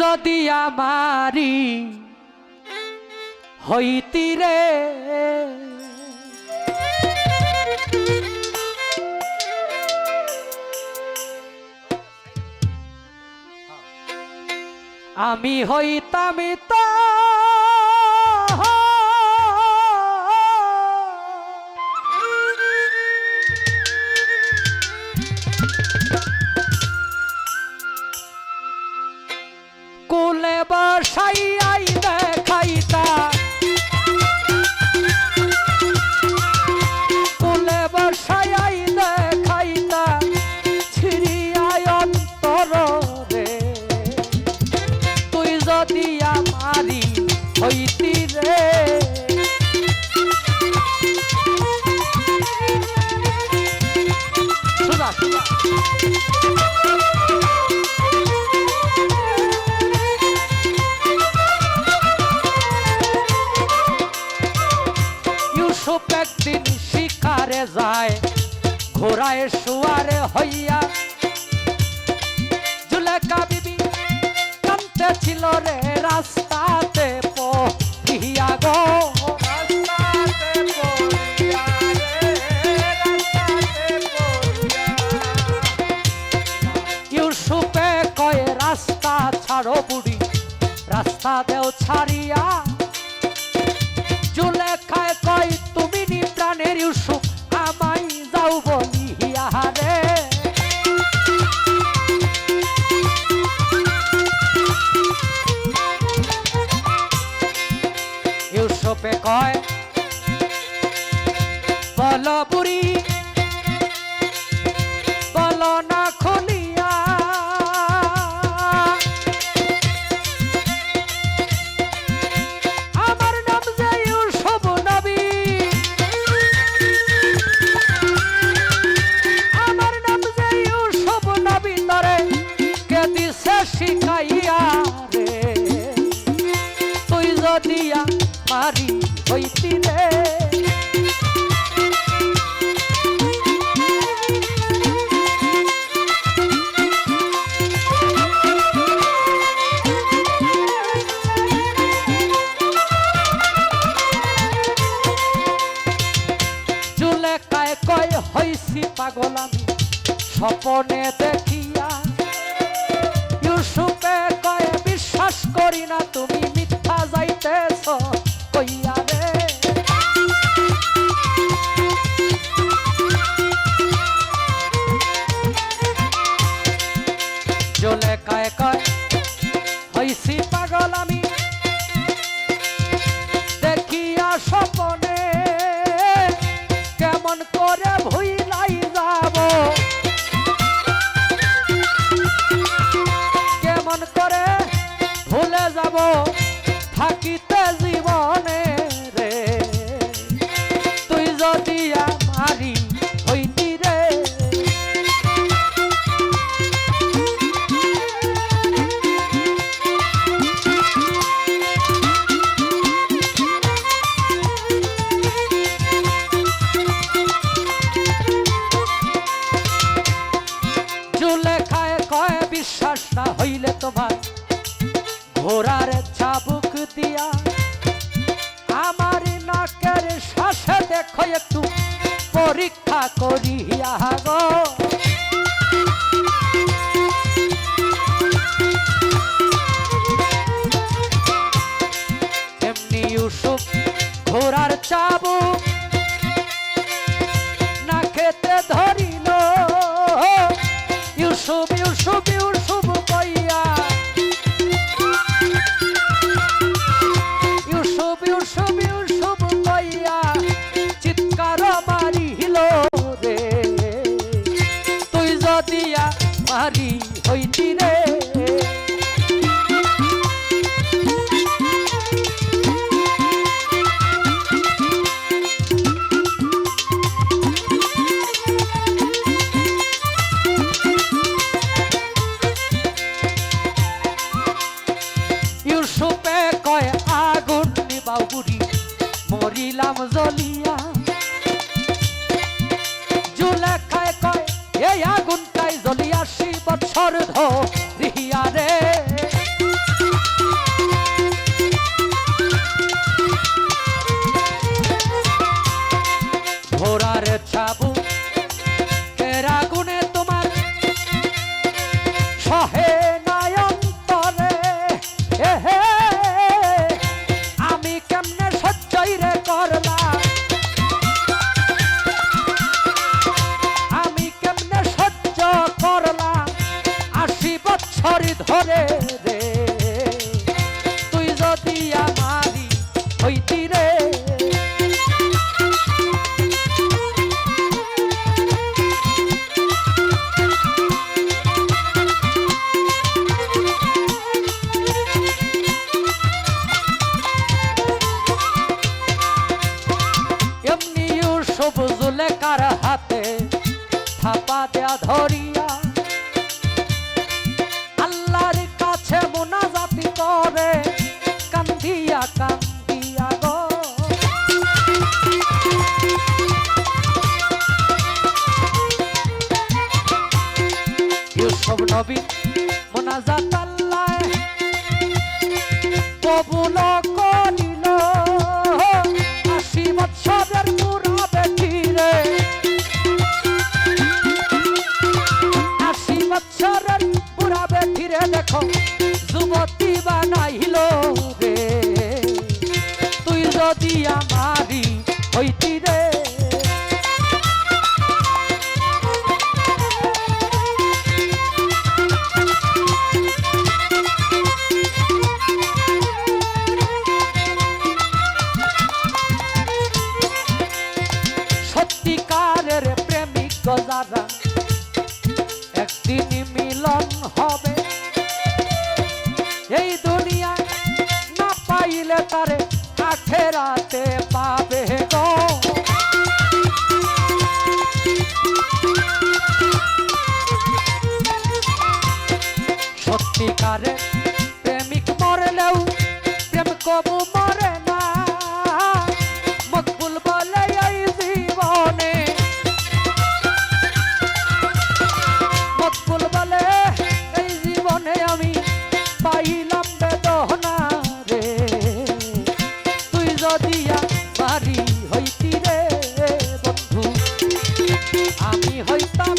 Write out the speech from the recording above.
যদি আমারি হইতি রে। আমি হইতাম তো কুলে বসাইয়াই দেখাইতা। কুলে দেখাইতা রে তুই যদি ঘোড়ায় শুয়ারে হইয়া জুলেখা বিবি কান্তে ছিল রে রাস্তাতে পহিয়া গো। ইউসুফে কয় রাস্তা ছাড়ো বুড়ি রাস্তা দেও ছাড়িয়া জুলেখায় কয় তুমি নি প্রাণের ইউসুফ ইউসুফে কয়। বল বুড়ি, বল না খুলিয়া আমার নাম যে ইউসুফ নবী। আমার নাম যে ইউসুফ নবী তরে কে দিছে শিখাইয়া রে। তুই যদি মারি হইতি রে। জুলেখায় কয়, হইছি পাগল আমি, স্বপনে দেখিয়া। ইউসুফে কয়, বিশ্বাস করি না তুমি। দেখো একটু পরীক্ষা করিয়া গো। এমনি ইউসুফ ঘোড়ার চাবুক না খেতে ধরিল। ইউসুফ ইউসুফ ইউসুফ হইলাম জলিয়া জুলেখায় কয় এই আগুনটাই জ্বলিয়া আশি বছর ধরিয়া রে। ভোরার ছাপ ধরে যারা একদিন মিলন হবে। এই দুনিয়া না পাইলে তারে আখেরাতে পাবে সত্যিকারে প্রেমিক মরলেও প্রেম কবু আমি হইতাম